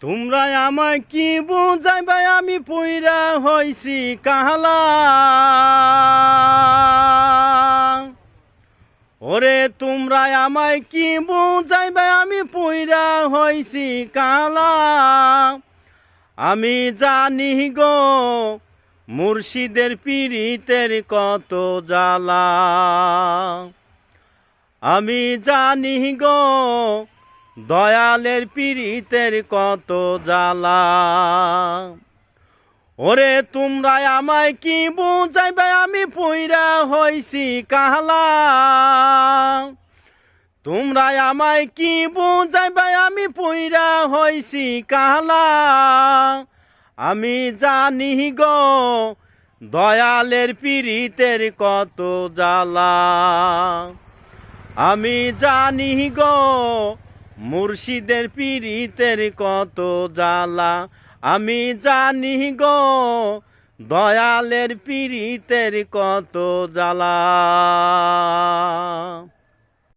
তোমরা আমায় কি বুঝাইবে? আমি পুইরা হইছি কাহলা। ওরে তোমরা আমায় কি বুঝাইবে? আমি পুইরা হইছি কালা আমি জানি গো, মুর্শিদের পীড়িতের কত জ্বালা। আমি জানি গো দয়ালের পীড়িতের কত জ্বালা। ওরে তোমরা আমায় কি বুঝাইবে? আমি পুইরা হইছি কাহলা। তোমরা আমায় কি বুঝাইবে? আমি পুইরা হইছি কাহলা। আমি জানি গো, দয়ালের পীড়িতের কত জ্বালা। আমি জানি গো মুর্শিদের পীড়িতের কত জ্বালা। আমি জানি গো দয়ালের পীড়িতের কত জ্বালা।